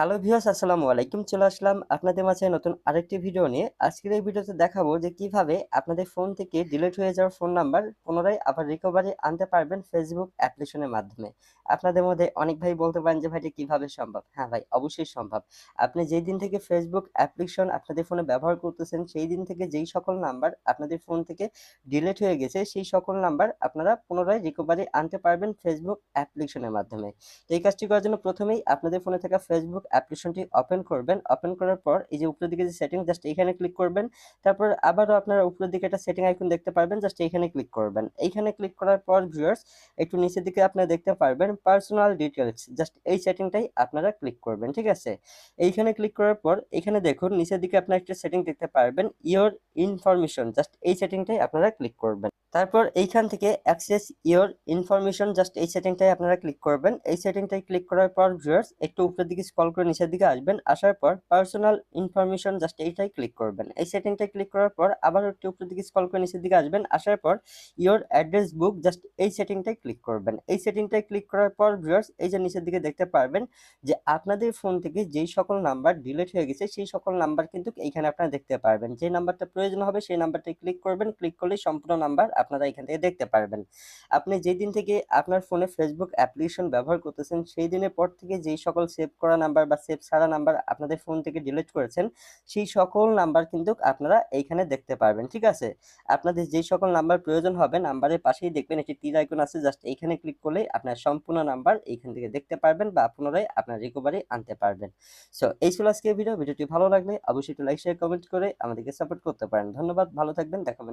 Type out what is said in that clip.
Hello viewers, আসসালামু আলাইকুম। চলে আসলাম আপনাদের মাঝে নতুন আরেকটি ভিডিও নিয়ে। আজকের এই ভিডিওতে দেখাবো যে কীভাবে আপনাদের ফোন থেকে ডিলিট হয়ে যাওয়া ফোন নাম্বার পুনরায় আবার রিকভারি আনতে পারবেন ফেসবুক অ্যাপ্লিকেশনের মাধ্যমে। আপনাদের মধ্যে অনেক ভাই বলতে পারেন যে ভাই এটা কীভাবে সম্ভব? হ্যাঁ ভাই, অবশ্যই সম্ভব। আপনি যেই দিন থেকে ফেসবুক অ্যাপ্লিকেশন আপনাদের ফোনে ব্যবহার করতেছেন, সেই দিন থেকে যেই সকল নাম্বার আপনাদের ফোন থেকে ডিলিট হয়ে গেছে, সেই সকল নাম্বার আপনারা পুনরায় রিকভারি আনতে পারবেন ফেসবুক অ্যাপ্লিকেশনের মাধ্যমে। তো এই কাজটি করার জন্য প্রথমেই আপনাদের ফোনে থাকা ফেসবুক অ্যাপ্লিকেশনটি ওপেন করবেন। ওপেন করার পর এই যে উপরের দিকে যে সেটিং জাস্ট এখানে ক্লিক করবেন। তারপর আবারও আপনারা উপরের দিকে একটা সেটিং আইকন দেখতে পারবেন জাস্ট এইখানে ক্লিক করবেন। এইখানে ক্লিক করার পর ভিউয়ার্স একটু নিচের দিকে আপনারা দেখতে পারবেন পার্সোনাল ডিটেলস জাস্ট এই সেটিংটাই আপনারা ক্লিক করবেন, ঠিক আছে? এইখানে ক্লিক করার পর এখানে দেখুন, নিচের দিকে আপনারা একটা সেটিং দেখতে পারবেন ইওর ইনফরমেশন জাস্ট এই সেটিংটাই আপনারা ক্লিক করবেন। তারপর এইখান থেকে অ্যাক্সেস ইওর ইনফরমেশন জাস্ট এই সেটিংটাই আপনারা ক্লিক করবেন। এই সেটিংটাই ক্লিক করার পর ভিউয়ার্স একটু উপরের দিকে স্ক্রল করে নিচের দিকে আসবেন। আসার পর পার্সোনাল ইনফরমেশন জাস্ট এইটাই ক্লিক করবেন। এই সেটিংটাই ক্লিক করার পর আবার একটু উপরের দিকে স্ক্রল করে নিচের দিকে আসবেন। আসার পর ইওর অ্যাড্রেস বুক জাস্ট এই সেটিংটাই ক্লিক করবেন। এই সেটিংটাই ক্লিক করার পর ভিউয়ার্স এই যে নিচের দিকে দেখতে পারবেন যে আপনাদের ফোন থেকে যেই সকল নাম্বার ডিলিট হয়ে গেছে, সেই সকল নাম্বার কিন্তু এইখানে আপনারা দেখতে পারবেন। যে নাম্বারটা প্রয়োজন হবে, সেই নাম্বারটাই ক্লিক করবেন। ক্লিক করলেই সম্পূর্ণ নাম্বার আপনারা এখান থেকে দেখতে পারবেন। আপনি যেই দিন থেকে আপনার ফোনে ফেসবুক অ্যাপ্লিকেশন ব্যবহার করতেছেন, সেই দিনের পর থেকে যেই সকল সেভ করা নাম্বার বা সেভ ছাড়া নাম্বার আপনাদের ফোন থেকে ডিলিট করেছেন, সেই সকল নাম্বার কিন্তু আপনারা এইখানে দেখতে পারবেন, ঠিক আছে? আপনাদের যেই সকল নাম্বার প্রয়োজন হবে নাম্বারের পাশেই দেখবেন একটি তীর আইকন আছে জাস্ট এইখানে ক্লিক করলে আপনার সম্পূর্ণ নাম্বার এইখান থেকে দেখতে পারবেন বা পুনরায় আপনার রিকভারি আনতে পারবেন। সো এই ছিল আজকের ভিডিও ভিডিওটি ভালো লাগলে অবশ্যই একটু লাইক শেয়ার কমেন্ট করে আমাদেরকে সাপোর্ট করতে পারেন। ধন্যবাদ, ভালো থাকবেন দেখাবেন